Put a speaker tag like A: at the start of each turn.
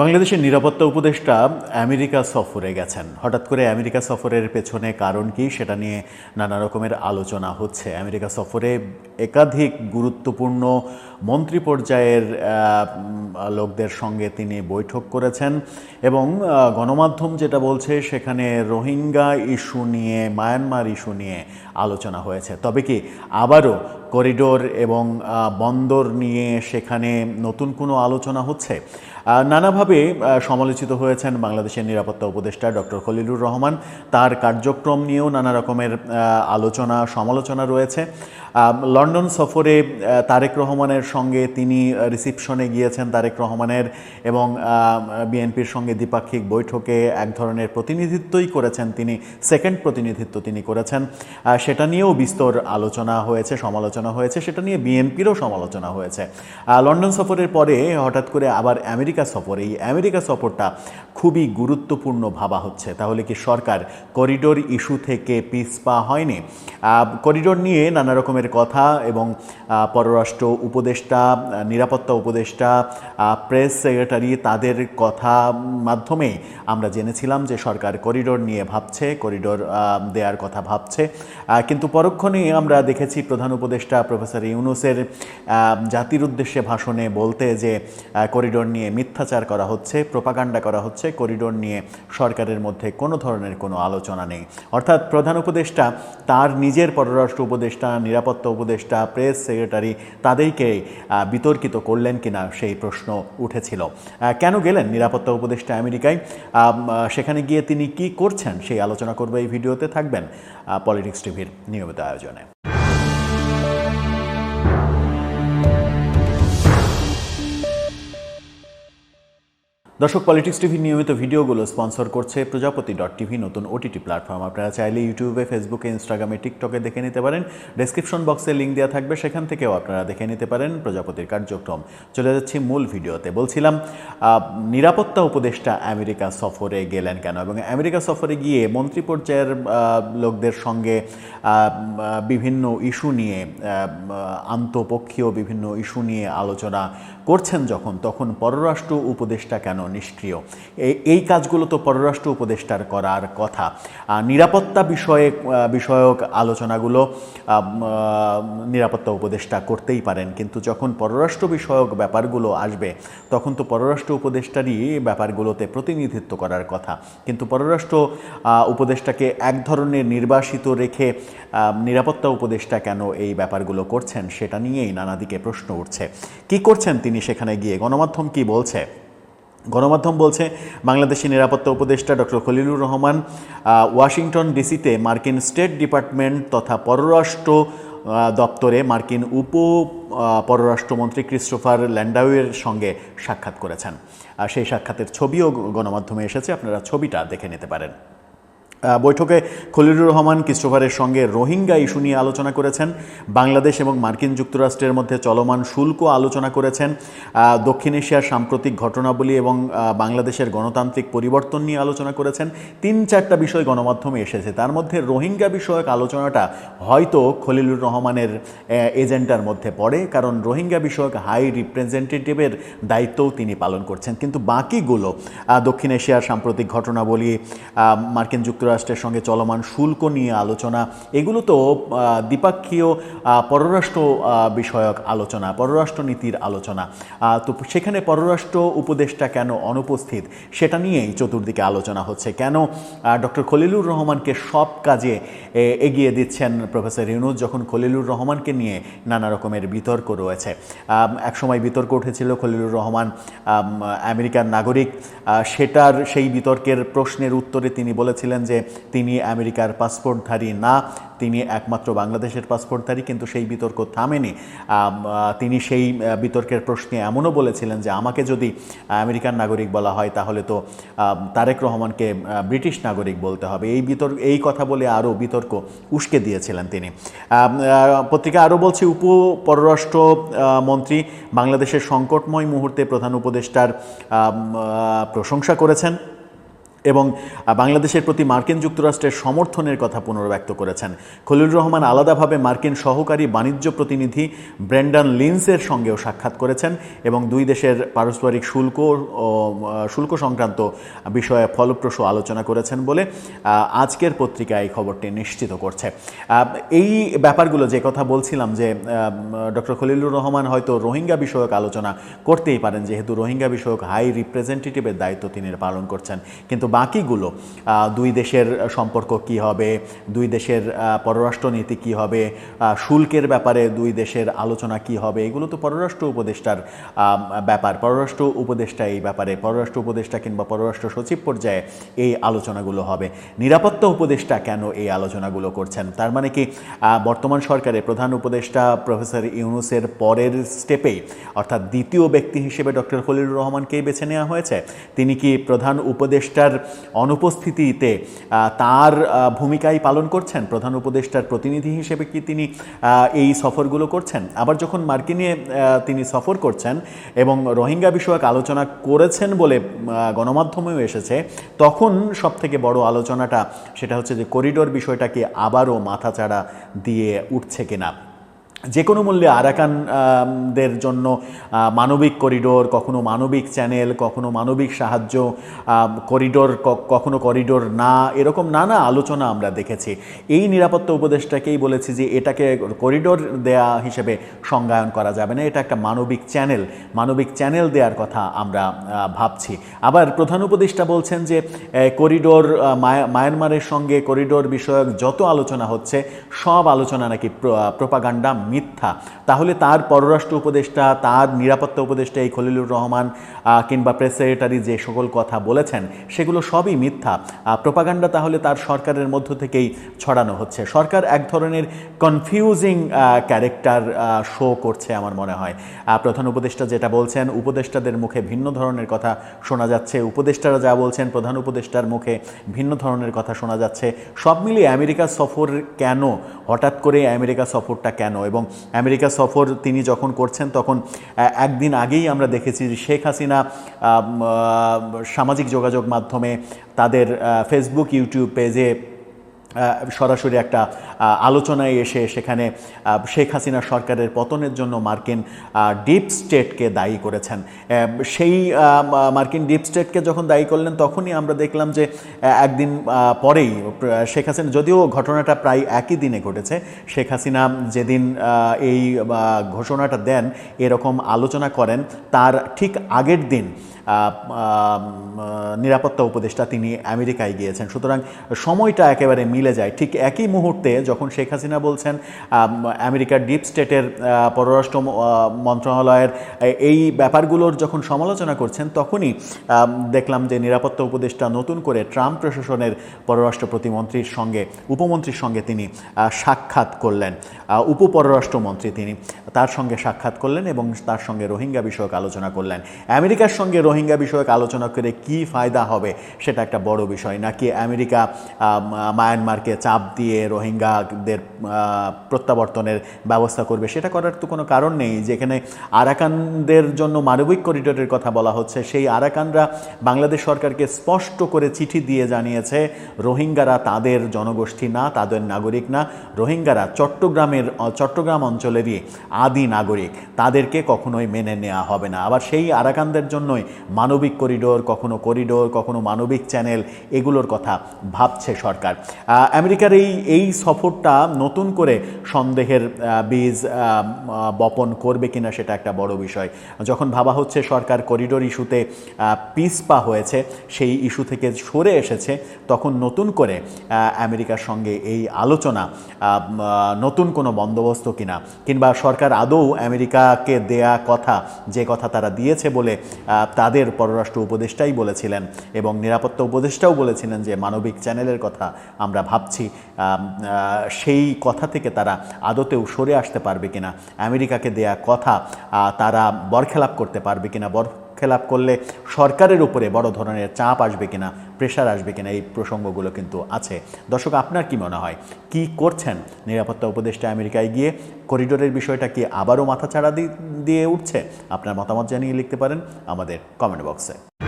A: বাংলাদেশের নিরাপত্তা উপদেষ্টা আমেরিকা সফরে গেছেন। হঠাৎ করে আমেরিকা সফরের পেছনে কারণ কি সেটা নিয়ে নানা রকমের আলোচনা হচ্ছে। আমেরিকা সফরে একাধিক গুরুত্বপূর্ণ মন্ত্রী পর্যায়ের লোকদের সঙ্গে তিনি বৈঠক করেছেন এবং গণমাধ্যম যেটা বলছে সেখানে রোহিঙ্গা ইস্যু নিয়ে, মায়ানমার ইস্যু নিয়ে আলোচনা হয়েছে। তবে কি আবারও করিডোর এবং বন্দর নিয়ে সেখানে নতুন কোনো আলোচনা হচ্ছে? নানাভাবে সমালোচিত হয়েছেন বাংলাদেশের নিরাপত্তা উপদেষ্টা ডক্টর খলিলুর রহমান। তার কার্যক্রম নিয়েও নানা রকমের আলোচনা, সমালোচনা রয়েছে। লন্ডন সফরে তারেক রহমানের সঙ্গে তিনি রিসিপশনে গিয়েছেন তারেক রহমানের এবং বিএনপির সঙ্গে দ্বিপাক্ষিক বৈঠকে এক ধরনের প্রতিনিধিত্বই করেছেন তিনি, সেকেন্ড প্রতিনিধিত্ব তিনি করেছেন। সেটা নিয়েও বিস্তর আলোচনা হয়েছে, সমালোচনা হয়েছে, সেটা নিয়ে বিএনপিরও সমালোচনা হয়েছে। লন্ডন সফরের পরে হঠাৎ করে আবার আমেরিকা সফর, এই আমেরিকা সফরটা খুবই গুরুত্বপূর্ণ ভাবা হচ্ছে। তাহলে কি সরকার করিডোর ইস্যু থেকে পিছপা হয়নি? করিডোর নিয়ে নানা রকমের কথা এবং পররাষ্ট্র উপদেষ্টা, নিরাপত্তা উপদেষ্টা প্রেস সেক্রেটারি তাদের কথা মাধ্যমে আমরা জেনেছিলাম যে সরকার করিডোর নিয়ে ভাবছে, করিডোর দেওয়ার কথা ভাবছে। কিন্তু পরক্ষণে আমরা দেখেছি প্রধান উপদেষ্টা প্রফেসর ইউনুসের জাতির উদ্দেশ্যে ভাষণে বলতে যে করিডোর নিয়ে মিথ্যাচার করা হচ্ছে, প্রোপাগান্ডা করা হচ্ছে, করিডোর নিয়ে সরকারের মধ্যে কোনো ধরনের কোনো আলোচনা নেই। অর্থাৎ প্রধান উপদেষ্টা, তার নিজের পররাষ্ট্র উপদেষ্টা, নিরাপত্তা উপদেষ্টা, প্রেস সেক্রেটারি, তাদেরকে বিতর্কিত করলেন কিনা সেই প্রশ্ন উঠেছিল। কেন গেলেন নিরাপত্তা উপদেষ্টা আমেরিকায়? সেখানে গিয়ে তিনি কি করছেন সেই আলোচনা করবে এই ভিডিওতে থাকবেন পলিটিক্স টিভির নিয়মিত আয়োজনে। দর্শক পলিটিক্স টিভির নিয়মিত ভিডিওগুলো স্পন্সর করছে প্রজাপতি ডট টিভি নতুন ওটিটি প্ল্যাটফর্ম আপনারা চাইলে ইউটিউবে ফেসবুকে ইনস্টাগ্রামে টিকটকে দেখে নিতে পারেন। ডেসক্রিপশন বক্সে লিঙ্ক দেওয়া থাকবে, সেখান থেকেও আপনারা দেখে নিতে পারেন প্রজাপতির কার্যক্রম। চলে যাচ্ছি মূল ভিডিওতে। বলছিলাম নিরাপত্তা উপদেষ্টা আমেরিকা সফরে গেলেন কেন? এবং আমেরিকা সফরে গিয়ে মন্ত্রী পর্যায়ের লোকদের সঙ্গে বিভিন্ন ইস্যু নিয়ে আন্তপক্ষীয় বিভিন্ন ইস্যু নিয়ে আলোচনা করছেন যখন, তখন পররাষ্ট্র উপদেষ্টা কেন নিষ্ক্রিয়? এই- কাজগুলো তো পররাষ্ট্র উপদেষ্টার করার কথা। নিরাপত্তা বিষয়ে বিষয়ক আলোচনাগুলো নিরাপত্তা উপদেষ্টা করতেই পারেন, কিন্তু যখন পররাষ্ট্র বিষয়ক ব্যাপারগুলো আসবে, তখন তো পররাষ্ট্র উপদেষ্টারই ব্যাপারগুলোতে প্রতিনিধিত্ব করার কথা। কিন্তু পররাষ্ট্র উপদেষ্টাকে এক ধরনের নির্বাসিত রেখে নিরাপত্তা উপদেষ্টা কেন এই ব্যাপারগুলো করছেন, সেটা নিয়েই নানা দিকে প্রশ্ন উঠছে। কি করছেন তিনি সেখানে গিয়ে গণমাধ্যম কি বলছে? গণমাধ্যম বলছে, বাংলাদেশের নিরাপত্তা উপদেষ্টা ডক্টর খলিলুর রহমান ওয়াশিংটন ডিসিতে মার্কিন স্টেট ডিপার্টমেন্ট তথা পররাষ্ট্র দপ্তরে মার্কিন উপ পররাষ্ট্রমন্ত্রী ক্রিস্টোফার ল্যান্ডাউয়ের সঙ্গে সাক্ষাৎ করেছেন। সেই সাক্ষাতের ছবিও গণমাধ্যমে এসেছে, আপনারা ছবিটা দেখে নিতে পারেন। বৈঠকে খলিলুর রহমান, ক্রিস্টোফারের সঙ্গে রোহিঙ্গা ইস্যু নিয়ে আলোচনা করেছেন। বাংলাদেশ এবং মার্কিন যুক্তরাষ্ট্রের মধ্যে চলমান শুল্ক আলোচনা করেছেন। দক্ষিণ এশিয়ার সাম্প্রতিক ঘটনাবলী এবং বাংলাদেশের গণতান্ত্রিক পরিবর্তন নিয়ে আলোচনা করেছেন। তিন চারটা বিষয় গণমাধ্যমে এসেছে। তার মধ্যে রোহিঙ্গা বিষয়ক আলোচনাটা হয়তো খলিলুর রহমানের এজেন্ডার মধ্যে পড়ে, কারণ রোহিঙ্গা বিষয়ক হাই রিপ্রেজেন্টেটিভের দায়িত্বও তিনি পালন করছেন। কিন্তু বাকিগুলো দক্ষিণ এশিয়ার সাম্প্রতিক ঘটনাবলী মার্কিন মার্কিন যুক্তরাষ্ট্রের সঙ্গে চলমান শুল্ক নিয়ে আলোচনা, এগুলো তো দ্বিপাক্ষীয় পররাষ্ট্র বিষয়ক আলোচনা, পররাষ্ট্র নীতির আলোচনা। তো সেখানে পররাষ্ট্র উপদেষ্টা কেন অনুপস্থিত? সেটা নিয়েই চতুর্দিকে আলোচনা হচ্ছে। কেন ডক্টর খলিলুর রহমানকে সব কাজে এগিয়ে দিচ্ছেন প্রফেসর ইউনুস, যখন খলিলুর রহমানকে নিয়ে নানা রকমের বিতর্ক রয়েছে? একসময় বিতর্ক উঠেছিল খলিলুর রহমান আমেরিকার নাগরিক। সেটার সেই বিতর্কের প্রশ্নের উত্তরে তিনি বলেছিলেন যে তিনি আমেরিকার পাসপোর্টধারী না, তিনি একমাত্র বাংলাদেশের পাসপোর্টধারী, কিন্তু সেই বিতর্ক থামেনি। তিনি সেই বিতর্কের প্রশ্নে এমনও বলেছিলেন যে আমাকে যদি আমেরিকান নাগরিক বলা হয়, তাহলে তো তারেক রহমানকে ব্রিটিশ নাগরিক বলতে হবে। এই বিতর্ক এই কথা বলে আরও বিতর্ক উস্কে দিয়েছিলেন তিনি। পত্রিকা আরও বলছে উপ পররাষ্ট্র মন্ত্রী বাংলাদেশের সংকটময় মুহূর্তে প্রধান উপদেষ্টার প্রশংসা করেছেন। এবং বাংলাদেশের প্রতি মার্কিন যুক্তরাষ্ট্রের সমর্থনের কথা পুনর্ব্যক্ত করেছেন। খলিল রহমান আলাদাভাবে মার্কিন সহকারী বাণিজ্য প্রতিনিধি ব্র্যান্ডন লিন্সের সঙ্গেও সাক্ষাৎ করেছেন এবং দুই দেশের পারস্পরিক শুল্ক শুল্ক সংক্রান্ত বিষয়ে ফলপ্রসূ আলোচনা করেছেন বলে আজকের পত্রিকা এই খবরটি নিশ্চিত করছে। এই ব্যাপারগুলো যে কথা বলছিলাম যে ডক্টর খলিলুর রহমান হয়তো রোহিঙ্গা বিষয়ক আলোচনা করতেই পারেন, যেহেতু রোহিঙ্গা বিষয়ক হাই রিপ্রেজেন্টেটিভের দায়িত্ব তিনি পালন করছেন। কিন্তু বাকিগুলো দুই দেশের সম্পর্ক কি হবে, দুই দেশের পররাষ্ট্রনীতি কি হবে শুল্কের ব্যাপারে দুই দেশের আলোচনা কি হবে, এগুলো তো পররাষ্ট্র উপদেষ্টার ব্যাপার। পররাষ্ট্র উপদেষ্টা এই ব্যাপারে, পররাষ্ট্র উপদেষ্টা কিংবা পররাষ্ট্র সচিব পর্যায়ে এই আলোচনাগুলো হবে। নিরাপত্তা উপদেষ্টা কেন এই আলোচনাগুলো করছেন? তার মানে কি বর্তমান সরকারের প্রধান উপদেষ্টা প্রফেসর ইউনুসের পরের স্টেপেই অর্থাৎ দ্বিতীয় ব্যক্তি হিসেবে ডক্টর খলিলুর রহমানকেই বেছে নেওয়া হয়েছে। তিনি কি প্রধান উপদেষ্টার অনুপস্থিতিতে তার ভূমিকাই পালন করছেন। প্রধান উপদেষ্টার প্রতিনিধি হিসেবে কি তিনি এই সফরগুলো করছেন? আবার যখন মার্কিনে তিনি সফর করছেন এবং রোহিঙ্গা বিষয়ক আলোচনা করেছেন বলে গণমাধ্যমেও এসেছে, তখন সব থেকে বড় আলোচনাটা সেটা হচ্ছে যে করিডোর বিষয়টাকে আবারও মাথাচাড়া দিয়ে উঠছে কিনা। যে কোনো মূল্যে আরাকান আম, দের জন্য মানবিক করিডোর কখনো মানবিক চ্যানেল কখনো মানবিক সাহায্য করিডোর কখনো করিডোর না এরকম নানা আলোচনা আমরা দেখেছি। এই নিরাপত্তা উপদেষ্টাকেই বলেছি যে এটাকে করিডোর দেয়া হিসেবে সংজ্ঞায়ন করা যাবে না এটা একটা মানবিক চ্যানেল। মানবিক চ্যানেল দেওয়ার কথা আমরা ভাবছি। আবার প্রধান উপদেষ্টা বলছেন যে করিডোর মায়া- মায়ানমারের সঙ্গে করিডোর বিষয়ক যত আলোচনা হচ্ছে সব আলোচনা নাকি প্রোপাগান্ডা মিথ্যা। তাহলে তার পররাষ্ট্র উপদেষ্টা, তার নিরাপত্তা উপদেষ্টা এই খলিলুর রহমান কিংবা প্রেস সেক্রেটারি যে সকল কথা বলেছেন, সেগুলো সবই মিথ্যা। প্রোপাগান্ডা তাহলে তার সরকারের মধ্য থেকেই ছড়ানো হচ্ছে। সরকার এক ধরনের কনফিউজিং ক্যারেক্টার শো করছে আমার মনে হয়। প্রধান উপদেষ্টা যেটা বলছেন, উপদেষ্টাদের মুখে ভিন্ন ধরনের কথা শোনা যাচ্ছে, উপদেষ্টারা যা বলছেন প্রধান উপদেষ্টার মুখে ভিন্ন ধরনের কথা শোনা যাচ্ছে। সব মিলিয়ে আমেরিকা সফর কেন? হঠাৎ করে আমেরিকা সফরটা কেন? এবং আমেরিকা সফর তিনি যখন করছেন, তখন একদিন আগেই আমরা দেখেছি শেখ হাসিনা সামাজিক যোগাযোগ মাধ্যমে তাদের ফেসবুক ইউটিউব পেজে সরাসরি একটা আলোচনায় এসে সেখানে শেখ হাসিনা সরকারের পতনের জন্য মার্কিন ডিপ স্টেটকে দায়ী করেছেন। সেই মার্কিন ডিপ স্টেটকে যখন দায়ী করলেন, তখনই আমরা দেখলাম যে একদিন পরেই শেখ হাসিনা, যদিও ঘটনাটা প্রায় একই দিনে ঘটেছে, শেখ হাসিনা যেদিন এই ঘোষণাটা দেন, এরকম আলোচনা করেন, তার ঠিক আগের দিন নিরাপত্তা উপদেষ্টা তিনি আমেরিকায় গিয়েছেন। সুতরাং সময়টা একেবারে মিলে যায়। ঠিক একই মুহূর্তে যখন শেখ হাসিনা বলছেন আমেরিকার ডিপ স্টেটের পররাষ্ট্র মন্ত্রণালয়ের এই ব্যাপারগুলোর যখন সমালোচনা করছেন তখনই দেখলাম যে নিরাপত্তা উপদেষ্টা নতুন করে ট্রাম্প প্রশাসনের পররাষ্ট্র প্রতিমন্ত্রীর সঙ্গে উপমন্ত্রীর সঙ্গে তিনি সাক্ষাৎ করলেন। উপপররাষ্ট্রমন্ত্রী তিনি তার সঙ্গে সাক্ষাৎ করলেন এবং তার সঙ্গে রোহিঙ্গা বিষয়ক আলোচনা করলেন। আমেরিকার সঙ্গে রোহিঙ্গা বিষয়ক আলোচনা করে কি ফায়দা হবে সেটা একটা বড় বিষয়। নাকি আমেরিকা আম, মায়ানমারকে চাপ দিয়ে রোহিঙ্গাদের প্রত্যাবর্তনের ব্যবস্থা করবে, সেটা করার তো কোনো কারণ নেই। যেখানে আরাকানদের জন্য মানবিক করিডোরের কথা বলা হচ্ছে, সেই আরাকানরা বাংলাদেশ সরকারকে স্পষ্ট করে চিঠি দিয়ে জানিয়েছে, রোহিঙ্গারা তাদের জনগোষ্ঠী না, তাদের নাগরিক না। রোহিঙ্গারা চট্টগ্রামের চট্টগ্রাম অঞ্চলেরই আদি নাগরিক, তাদেরকে কখনোই মেনে নেওয়া হবে না। আবার সেই আরাকানদের জন্যই মানবিক করিডোর, কখনো করিডোর, কখনো মানবিক চ্যানেল, এগুলোর কথা ভাবছে সরকার। আমেরিকার এই এই সফরটা নতুন করে সন্দেহের বীজ বপন করবে কিনা সেটা একটা বড় বিষয়। যখন ভাবা হচ্ছে সরকার করিডোর ইস্যুতে পিছপা হয়েছে, সেই ইস্যু থেকে সরে এসেছে, তখন নতুন করে আমেরিকার সঙ্গে এই আলোচনা নতুন কোনো বন্দোবস্ত কিনা, কিংবা সরকার আদৌ আমেরিকাকে দেয়া কথা, যে কথা তারা দিয়েছে বলে তাদের পররাষ্ট্র উপদেষ্টাই বলেছিলেন এবং নিরাপত্তা উপদেষ্টাও বলেছিলেন যে মানবিক চ্যানেলের কথা আমরা ভাবছি সেই কথা থেকে তারা আদতেও সরে আসতে পারবে কিনা, আমেরিকাকে দেয়া কথা তারা বরখেলাপ করতে পারবে কিনা বর খেলাপ করলে সরকারের উপরে বড় ধরনের চাপ আসবে কিনা প্রেশার আসবে কিনা, এই প্রসঙ্গগুলো কিন্তু আছে। দর্শক, আপনার কি মনে হয়? কি করছেন? নিরাপত্তা উপদেষ্টা আমেরিকায় গিয়ে করিডোরের বিষয়টা কি আবারও মাথাচাড়া দি- দিয়ে উঠছে? আপনার মতামত জানিয়ে লিখতে পারেন আমাদের কমেন্ট বক্সে